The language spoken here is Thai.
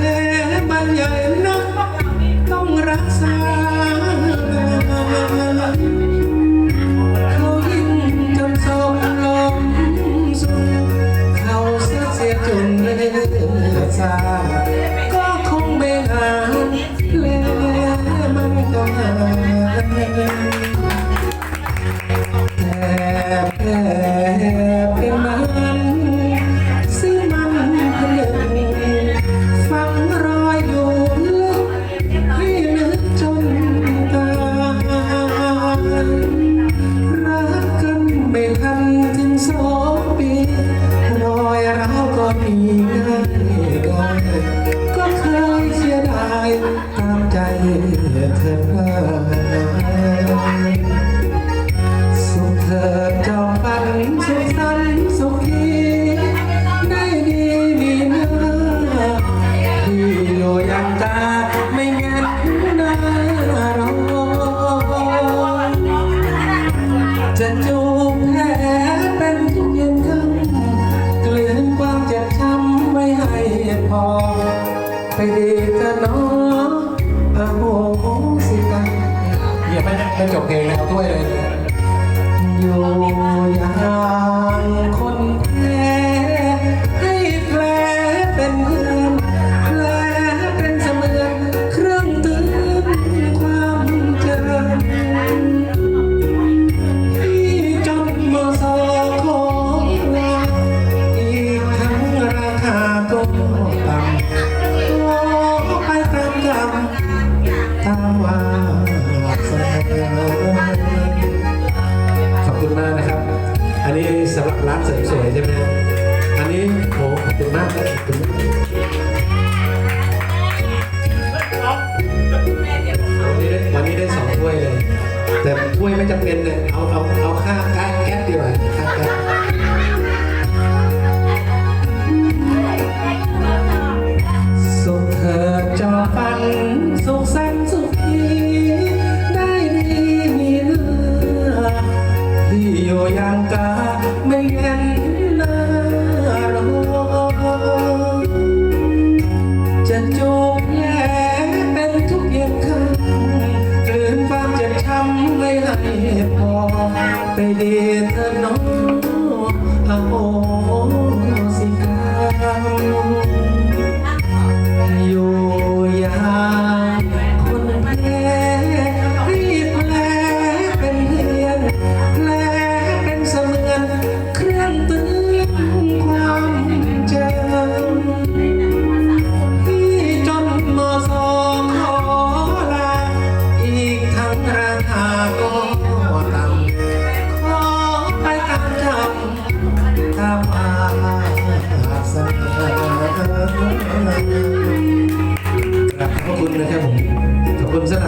และมัใหญ่นักต้องรักษา เขายิ่งจำสอบลมสุดเขาเสียจนเลือดสา ก็เคยเสียดายตามใจเธอพลาสุขเถิดจอมปันสุขสันสุขีได้ดีมีเนื้อที่อยู่ยังตาไม่เงินหน้าร อย่าไม่ไม่จบเพลงแล้วด้วยเลยอยู่อย่างคนแพ้ให้แผลเป็นเพื่อนแผลเป็นเสมือนเครื่องเตือนความจำที่จนมาสอของลาอีกทั้งราคาก็ต่ำขอไปตามกรรมตามวา สวยใช่ไหมครับอันนี้โหขอบคุณมากครับขอบคุณมากวันนี้ได้วันนี้ได้สองถ้วยเลย แต่ถ้วยไม่จำเป็นเลยเอาเอาเอาค่าค่าแก๊สดีกว่า ให้พอไปดีเธอน้องอโหสิกรรมอยู่อย่าง สนาขอบคุณนะครับผม ขอบคุณสำหรับ